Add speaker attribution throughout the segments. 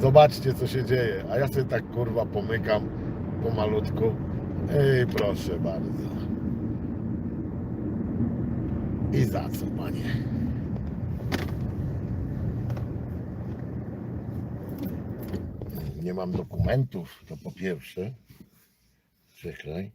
Speaker 1: Zobaczcie, co się dzieje. A ja sobie tak kurwa pomykam pomalutku. Ej, proszę bardzo. I za co, panie? Nie mam dokumentów, to po pierwsze. Czekaj.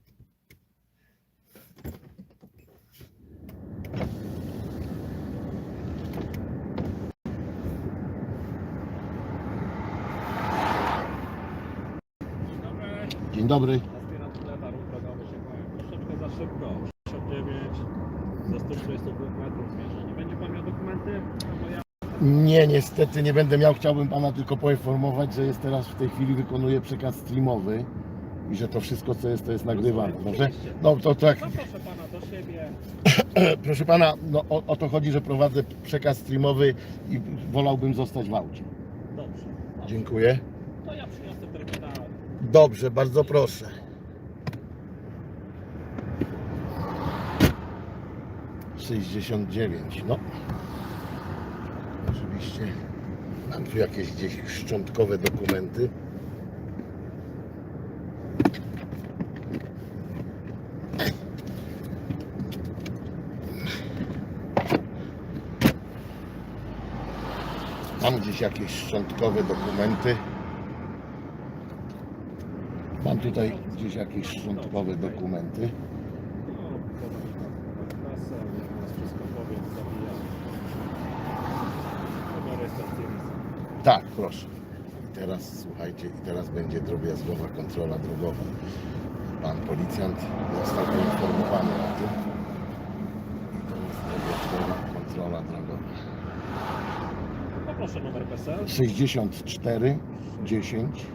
Speaker 2: Dobry.
Speaker 1: Dzień dobry.
Speaker 2: Aspirant chleba, ruch drogowy się mają. Troszeczkę za szybko. 69 do 132 metrów zmierza. Nie będzie pan miał dokumenty? No bo ja
Speaker 1: Nie, niestety nie będę miał. Chciałbym pana tylko poinformować, że jest teraz w tej chwili wykonuję przekaz streamowy i że to wszystko, co jest, to jest nagrywane. Dobrze? No to tak,
Speaker 2: zaproszę pana do siebie.
Speaker 1: proszę pana, no o, o to chodzi, że prowadzę przekaz streamowy i wolałbym zostać w aucie.
Speaker 2: Dobrze.
Speaker 1: Dziękuję.
Speaker 2: To ja przyniosę terminal.
Speaker 1: Dobrze, bardzo proszę. Sześćdziesiąt dziewięć, no. Oczywiście mam tu jakieś gdzieś szczątkowe dokumenty. Mam gdzieś jakieś szczątkowe dokumenty. Mam tutaj gdzieś jakieś szczątkowe dokumenty.
Speaker 2: No.
Speaker 1: Tak, proszę. I teraz słuchajcie, i teraz będzie drobiazgowa kontrola drogowa. Pan policjant został poinformowany o tym. I to jest drobiazgowa kontrola drogowa.
Speaker 2: Poproszę numer PESEL.
Speaker 1: 64 10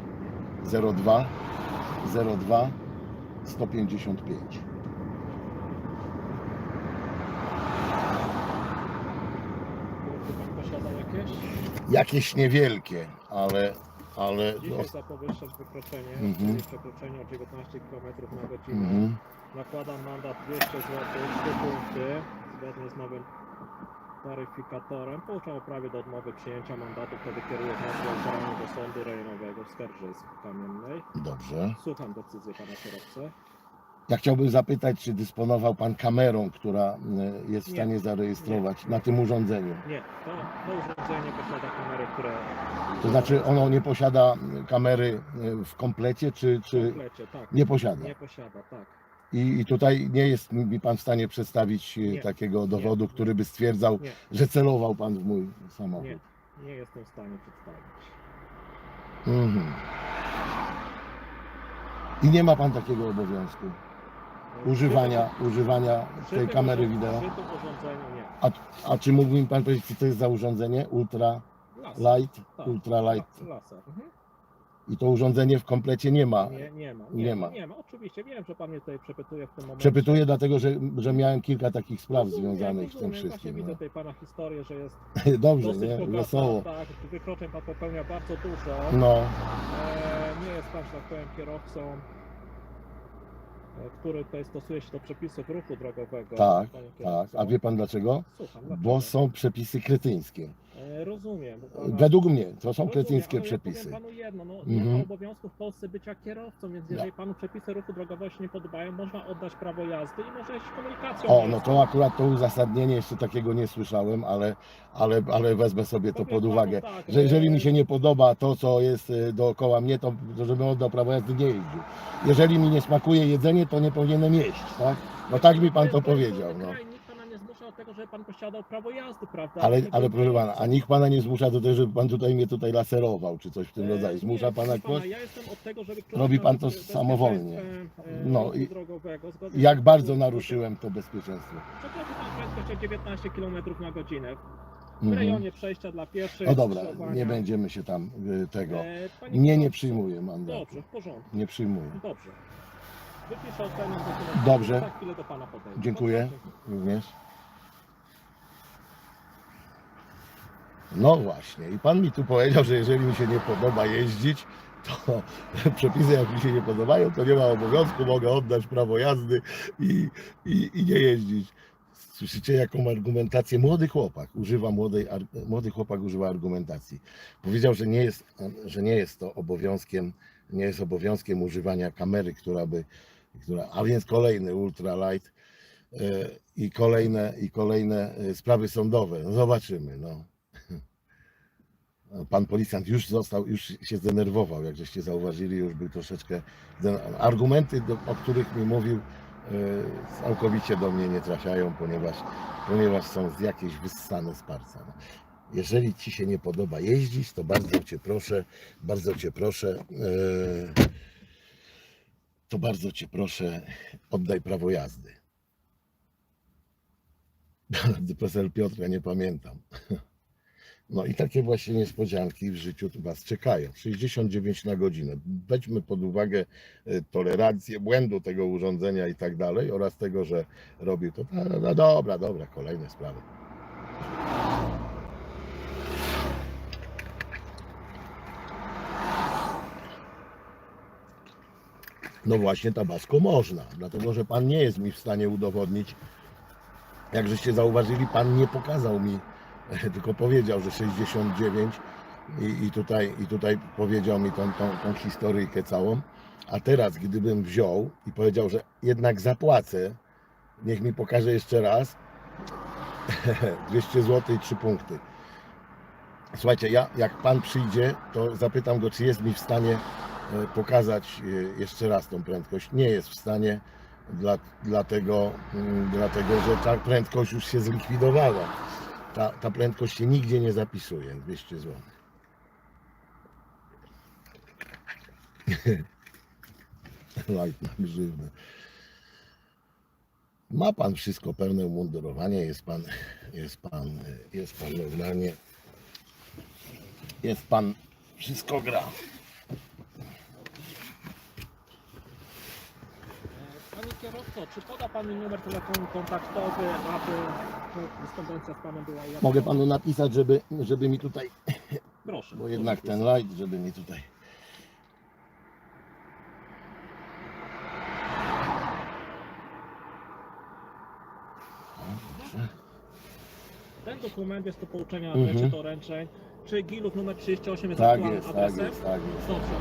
Speaker 1: 02 02 155.
Speaker 2: Czy pan posiada jakieś?
Speaker 1: Jakieś niewielkie, ale, ale
Speaker 2: Dzisiaj za powyższe wykroczenie,
Speaker 1: Mhm.
Speaker 2: czyli przekroczenie o 19 km na godzinę.
Speaker 1: mhm.
Speaker 2: Nakładam mandat 200 zł, 3 punkty, zgodnie z nowym taryfikatorem. Pouczam o prawie do odmowy przyjęcia mandatu, wtedy kieruję wniosek o do sądu rejonowego w Skarżysk Kamiennej.
Speaker 1: dobrze.
Speaker 2: Słucham decyzji pana kierowcy.
Speaker 1: Ja chciałbym zapytać, czy dysponował Pan kamerą, która e, jest w
Speaker 2: Nie.
Speaker 1: stanie zarejestrować na tym urządzeniu?
Speaker 2: Nie, to, to urządzenie posiada kamery, które
Speaker 1: To znaczy ono nie posiada kamery e, w komplecie, czy,
Speaker 2: w
Speaker 1: czy
Speaker 2: komplecie, tak.
Speaker 1: nie posiada?
Speaker 2: Nie posiada, tak.
Speaker 1: I, I tutaj nie jest mi Pan w stanie przedstawić e,
Speaker 2: Nie.
Speaker 1: takiego dowodu,
Speaker 2: Nie.
Speaker 1: który by stwierdzał,
Speaker 2: Nie,
Speaker 1: że celował Pan w mój samochód.
Speaker 2: nie, nie jestem w stanie przedstawić.
Speaker 1: Mhm. I nie ma Pan takiego obowiązku używania, używania
Speaker 2: Przy
Speaker 1: tej kamery wideo.
Speaker 2: Przy tym urządzeniu nie.
Speaker 1: A, a czy mógłby mi Pan powiedzieć, co to jest za urządzenie? Ultra
Speaker 2: Laser.
Speaker 1: Light?
Speaker 2: Tak.
Speaker 1: Ultra Light.
Speaker 2: La- Laser. Mhm.
Speaker 1: I to urządzenie w komplecie nie ma.
Speaker 2: Nie, nie ma.
Speaker 1: Nie
Speaker 2: Nie,
Speaker 1: ma.
Speaker 2: Nie ma. Oczywiście wiem, że pan mnie tutaj przepytuje w tym momencie.
Speaker 1: Przepytuję dlatego, że, że miałem kilka takich spraw
Speaker 2: Rozumiem,
Speaker 1: związanych z tym
Speaker 2: rozumiem.
Speaker 1: Wszystkim.
Speaker 2: widzę
Speaker 1: No.
Speaker 2: tutaj pana historię, że jest
Speaker 1: Dobrze,
Speaker 2: dosyć
Speaker 1: nie?
Speaker 2: bogata.
Speaker 1: Wesoło.
Speaker 2: Tak, wykroczeń pan popełnia bardzo dużo.
Speaker 1: No,
Speaker 2: E, nie jest pan, że tak powiem, kierowcą, e, który tutaj stosuje się do przepisów ruchu drogowego.
Speaker 1: tak, tak. A wie pan dlaczego?
Speaker 2: Słucham,
Speaker 1: Bo
Speaker 2: dlaczego?
Speaker 1: są przepisy kretyńskie.
Speaker 2: E, rozumiem. pana-
Speaker 1: Według mnie to są
Speaker 2: Rozumiem,
Speaker 1: kretyńskie
Speaker 2: ale
Speaker 1: przepisy.
Speaker 2: Ja powiem panu jedno, no, nie
Speaker 1: Mhm.
Speaker 2: ma obowiązku w Polsce bycia kierowcą, więc jeżeli panu przepisy ruchu drogowego się nie podobają, można oddać prawo jazdy i może jeździć komunikacją.
Speaker 1: O, no
Speaker 2: miejską.
Speaker 1: to akurat to uzasadnienie jeszcze takiego nie słyszałem, ale, ale, ale wezmę sobie to
Speaker 2: Powiem
Speaker 1: pod
Speaker 2: panu
Speaker 1: uwagę.
Speaker 2: tak,
Speaker 1: Że jeżeli
Speaker 2: e,
Speaker 1: mi się nie podoba to, co jest y, dookoła mnie, to to żebym oddał prawo jazdy nie jeździł. Jeżeli mi nie smakuje jedzenie, to nie powinienem jeść, tak? No tak mi pan to powiedział, no
Speaker 2: Nikt pana nie zmusza do tego, żeby pan posiadał prawo jazdy, prawda?
Speaker 1: Ale,
Speaker 2: Nie
Speaker 1: ale proszę pana, a nikt pana nie zmusza do tego, żeby pan tutaj mnie tutaj laserował, czy coś w tym
Speaker 2: E,
Speaker 1: rodzaju. Zmusza pana
Speaker 2: proszę
Speaker 1: ktoś?
Speaker 2: Ja jestem od tego, żeby
Speaker 1: Robi pan to
Speaker 2: bezpieczeństwem,
Speaker 1: samowolnie.
Speaker 2: e,
Speaker 1: No i
Speaker 2: drogowego, zgodnie z
Speaker 1: Jak bardzo naruszyłem to bezpieczeństwo.
Speaker 2: Przekroczył pan prędkość o 19 km na godzinę. W
Speaker 1: Mhm.
Speaker 2: rejonie przejścia dla pieszych.
Speaker 1: No dobra,
Speaker 2: skrzyżowania.
Speaker 1: nie będziemy się tam y, tego.
Speaker 2: E, panie
Speaker 1: Nie, nie przyjmuję mandatu.
Speaker 2: Dobrze, w porządku,
Speaker 1: Nie przyjmuję.
Speaker 2: dobrze. Wypiszę ocenę.
Speaker 1: Dobrze.
Speaker 2: Za chwilę do pana podejdę.
Speaker 1: Dziękuję. Również. No właśnie, i pan mi tu powiedział, że jeżeli mi się nie podoba jeździć, to przepisy jak mi się nie podobają, to nie ma obowiązku, mogę oddać prawo jazdy i, i, i nie jeździć Słyszycie jaką argumentację? Młody chłopak używa młody chłopak używa argumentacji. Powiedział, że nie jest, że nie jest to obowiązkiem, nie jest obowiązkiem używania kamery, która by, która, a więc kolejny ultralight e, i kolejne, i kolejne e, sprawy sądowe. No zobaczymy, no. Pan policjant już został, już się zdenerwował, jak żeście zauważyli, już był troszeczkę. Argumenty, o których mi mówił, e, całkowicie do mnie nie trafiają, ponieważ, ponieważ są z jakiejś wyssane z palca. No. Jeżeli ci się nie podoba jeździć, to bardzo cię proszę, bardzo cię proszę, e, to bardzo cię proszę, oddaj prawo jazdy. PESEL Piotra nie pamiętam. No i takie właśnie niespodzianki w życiu Was czekają. 69 na godzinę. Weźmy pod uwagę e, tolerancję błędu tego urządzenia i tak dalej oraz tego, że robił to. No, no dobra, dobra, kolejne sprawy. No właśnie, Tabasco można, dlatego że Pan nie jest mi w stanie udowodnić, jak żeście zauważyli, Pan nie pokazał mi, tylko powiedział, że 69 i, i, tutaj, i tutaj powiedział mi tą, tą, tą historyjkę całą. A teraz, gdybym wziął i powiedział, że jednak zapłacę, niech mi pokaże jeszcze raz 200 zł i 3 punkty. Słuchajcie, ja jak pan przyjdzie, to zapytam go, czy jest mi w stanie e, pokazać e, jeszcze raz tą prędkość. Nie jest w stanie, dla, dlatego, mm, dlatego że ta prędkość już się zlikwidowała. Ta, ta prędkość się nigdzie nie zapisuje, 200 zł. Light na grzywne. Ma pan wszystko, pełne umundurowanie, jest pan, jest pan, jest pan normalnie, jest pan, wszystko gra.
Speaker 2: Kierowco, czy poda Pan mi numer telefonu kontaktowy, aby korespondencja z Panem była ułatwiona?
Speaker 1: Mogę panu napisać, żeby, żeby mi tutaj,
Speaker 2: Proszę.
Speaker 1: bo jednak ten light, żeby mi tutaj.
Speaker 2: Ten dokument jest do pouczenia
Speaker 1: Mhm.
Speaker 2: mhm. doręczeń. Czy Gilów numer 38 jest
Speaker 1: Tak
Speaker 2: aktualnym
Speaker 1: jest, tak
Speaker 2: adresem?
Speaker 1: jest, tak jest.
Speaker 2: Dobrze.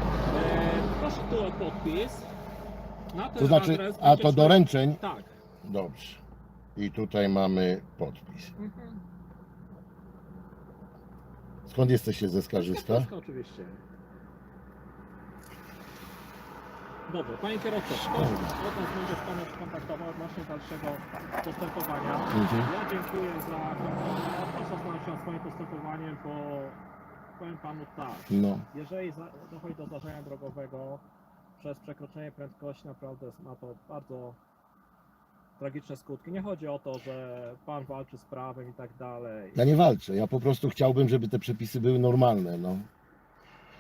Speaker 2: E, proszę tu o podpis. Na ten
Speaker 1: To znaczy,
Speaker 2: adres
Speaker 1: a to
Speaker 2: szło-
Speaker 1: doręczeń?
Speaker 2: Tak.
Speaker 1: Dobrze. I tutaj mamy podpis.
Speaker 2: Mhm.
Speaker 1: Skąd jesteście ze Skarżyska?
Speaker 2: Polska oczywiście. Dobrze, panie kierowco, od nas będzie z Panem skontaktował odnośnie dalszego postępowania.
Speaker 1: Mhm.
Speaker 2: Ja dziękuję za kontrolę. Proszę zastanowić się nad swoim postępowaniem, bo powiem Panu tak.
Speaker 1: No.
Speaker 2: Jeżeli za, dochodzi do zdarzenia drogowego przez przekroczenie prędkości, naprawdę ma to bardzo tragiczne skutki. Nie chodzi o to, że Pan walczy z prawem i tak dalej.
Speaker 1: Ja nie walczę, ja po prostu chciałbym, żeby te przepisy były normalne. No.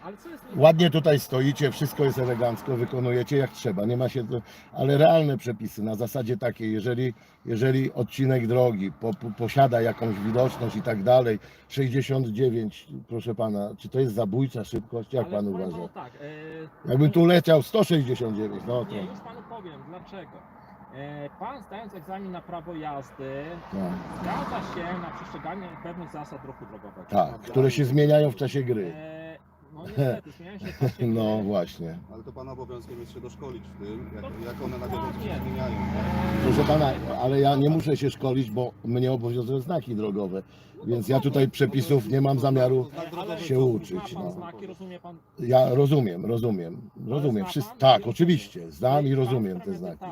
Speaker 2: Ale co jest
Speaker 1: Ładnie tutaj stoicie, wszystko jest elegancko, wykonujecie jak trzeba, nie ma się ale realne przepisy na zasadzie takiej, jeżeli, jeżeli odcinek drogi po, po, posiada jakąś widoczność i tak dalej, 69, proszę pana, czy to jest zabójcza szybkość, jak
Speaker 2: Ale
Speaker 1: pan
Speaker 2: powiem
Speaker 1: uważa?
Speaker 2: panu tak, e,
Speaker 1: Jakbym tu leciał 169, no to,
Speaker 2: Nie, już panu powiem dlaczego. E, pan zdając egzamin na prawo jazdy
Speaker 1: no,
Speaker 2: zgadza się na przestrzeganie pewnych zasad ruchu drogowego.
Speaker 1: tak,
Speaker 2: prawda?
Speaker 1: które się zmieniają w czasie gry.
Speaker 2: E, no niestety, się.
Speaker 1: No właśnie.
Speaker 3: Ale to pana obowiązkiem jest się doszkolić w tym, jak, jak one na bieżąco się zmieniają.
Speaker 1: Proszę pana, ale ja nie muszę się szkolić, bo mnie obowiązują znaki drogowe, więc ja tutaj przepisów nie mam zamiaru się uczyć, no. Ja rozumiem, rozumiem, rozumiem.
Speaker 2: pan?
Speaker 1: tak, oczywiście, znam i rozumiem te znaki.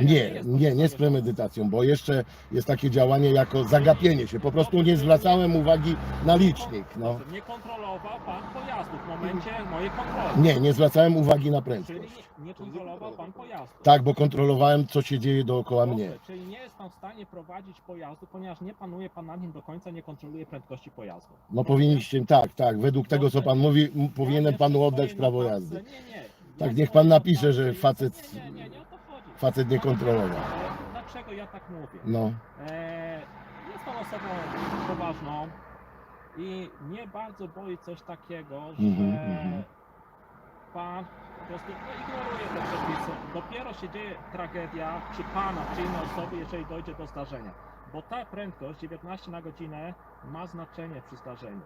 Speaker 1: Nie, nie, nie z premedytacją, bo jeszcze jest takie działanie jako zagapienie się. Po prostu nie zwracałem uwagi na licznik. No.
Speaker 2: Nie kontrolował pan pojazdu w momencie mojej kontroli.
Speaker 1: Nie, nie zwracałem uwagi na prędkość.
Speaker 2: nie, nie kontrolował pan pojazdu.
Speaker 1: Tak, bo kontrolowałem, co się dzieje dookoła mnie.
Speaker 2: Czyli nie jest pan w stanie prowadzić pojazdu, ponieważ nie panuje pan nad nim do końca, nie kontroluje prędkości pojazdu.
Speaker 1: No powinniście, tak, tak, według tego, co pan mówi, m- powinienem panu oddać prawo jazdy.
Speaker 2: Nie, nie.
Speaker 1: Tak, niech pan napisze, że facet-
Speaker 2: Nie, nie, nie o to chodzi.
Speaker 1: Facet nie kontrolował.
Speaker 2: Ale Dlaczego ja tak mówię?
Speaker 1: No,
Speaker 2: E, jest pan osobą poważną i mnie bardzo boi coś takiego, że
Speaker 1: Mhm, mhm.
Speaker 2: pan po prostu no, ignoruje te przepisy. Dopiero się dzieje tragedia przy pana, czy innej osobie, jeżeli dojdzie do zdarzenia. Bo ta prędkość 19 na godzinę ma znaczenie przy zdarzeniu.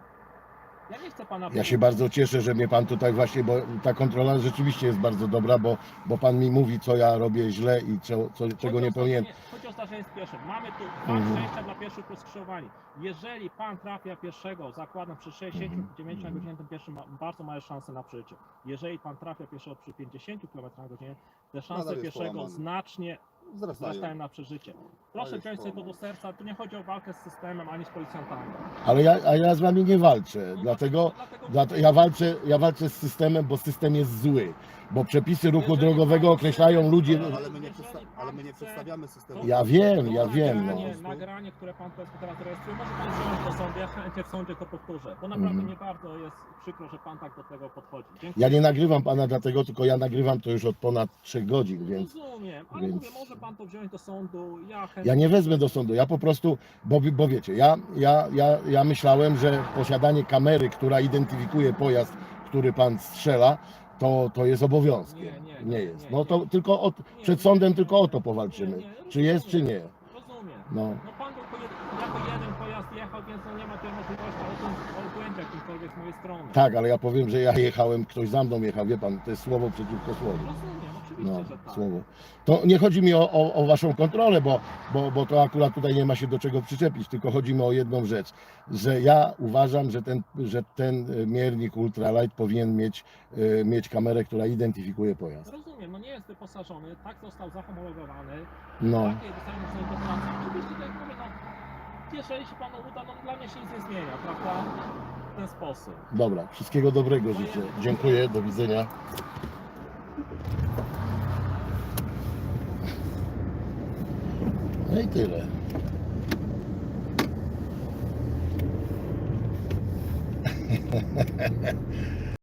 Speaker 2: Ja nie chcę pana...
Speaker 1: Ja się bardzo cieszę, że mnie pan tutaj właśnie, bo ta kontrola rzeczywiście jest bardzo dobra, bo, bo pan mi mówi, co ja robię źle i co, co, czego nie powinien.
Speaker 2: Chodzi o zdarzenie z pieszym. Mamy tu dwa
Speaker 1: Mhm.
Speaker 2: przejścia dla pieszych skrzyżowanie. Jeżeli pan trafia pieszego, zakładam przy 69 na godzinę, ten pieszy ma bardzo małe szanse na przeżycie. Jeżeli pan trafia pieszego przy 50 km na godzinę, te szanse
Speaker 3: jest
Speaker 2: pieszego
Speaker 3: połamany.
Speaker 2: znacznie
Speaker 3: Wzrastają.
Speaker 2: wzrastają na przeżycie. Proszę wziąć sobie to do serca, tu nie chodzi o walkę z systemem ani z policjantami.
Speaker 1: Ale ja, a ja z wami nie walczę,
Speaker 2: No,
Speaker 1: dlatego,
Speaker 2: dlatego
Speaker 1: ja, walczę, ja walczę z systemem, bo system jest zły. Bo przepisy ruchu drogowego określają ludzi.
Speaker 3: Ale, my nie ale my nie przedstawiamy systemu.
Speaker 1: Ja wiem, ja wiem. No.
Speaker 2: Nagranie, nagranie, które pan powiedzmy teraz rejestruje, może pan wziąć do sądu, ja chętnie w sądzie to powtórzę, bo naprawdę
Speaker 1: Mhm.
Speaker 2: nie bardzo jest przykro, że pan tak do tego podchodzi. Dziękuję.
Speaker 1: Ja nie nagrywam pana dlatego, tylko ja nagrywam to już od ponad 3 godzin, więc
Speaker 2: Rozumiem, ale
Speaker 1: więc-
Speaker 2: mówię, może pan to wziąć do sądu, ja chętnie...
Speaker 1: ja nie wezmę do sądu. Ja po prostu, bo, bo wiecie, ja, ja, ja, ja myślałem, że posiadanie kamery, która identyfikuje pojazd, który pan strzela, to, to jest obowiązkiem.
Speaker 2: Nie, nie,
Speaker 1: Nie jest.
Speaker 2: nie,
Speaker 1: No to tylko
Speaker 2: Nie,
Speaker 1: przed sądem tylko o to powalczymy.
Speaker 2: nie, nie,
Speaker 1: Czy jest, czy nie.
Speaker 2: Rozumiem.
Speaker 1: No.
Speaker 2: No pan tylko jed... jako jeden pojazd jechał, więc no nie ma tej możliwości o tym o błędzie jakimkolwiek z mojej strony.
Speaker 1: Tak, ale ja powiem, że ja jechałem, ktoś za mną jechał, wie pan, to jest słowo przeciwko słowu.
Speaker 2: Rozumiem,
Speaker 1: No,
Speaker 2: tak.
Speaker 1: słowo. To nie chodzi mi o, o, o waszą kontrolę, bo, bo, bo to akurat tutaj nie ma się do czego przyczepić, tylko chodzi mi o jedną rzecz, że ja uważam, że ten, że ten e, miernik ultralight powinien mieć, e, mieć kamerę, która identyfikuje pojazd.
Speaker 2: Rozumiem, no nie jest wyposażony, tak został zahomologowany,
Speaker 1: No,
Speaker 2: takie dostajemy sobie do pracy. Oczywiście, tak jak mówię, no, panu uda, no dla mnie się nic nie zmienia, prawda? W ten sposób.
Speaker 1: dobra, wszystkiego dobrego życzę. Dziękuję, do widzenia. No i tyle.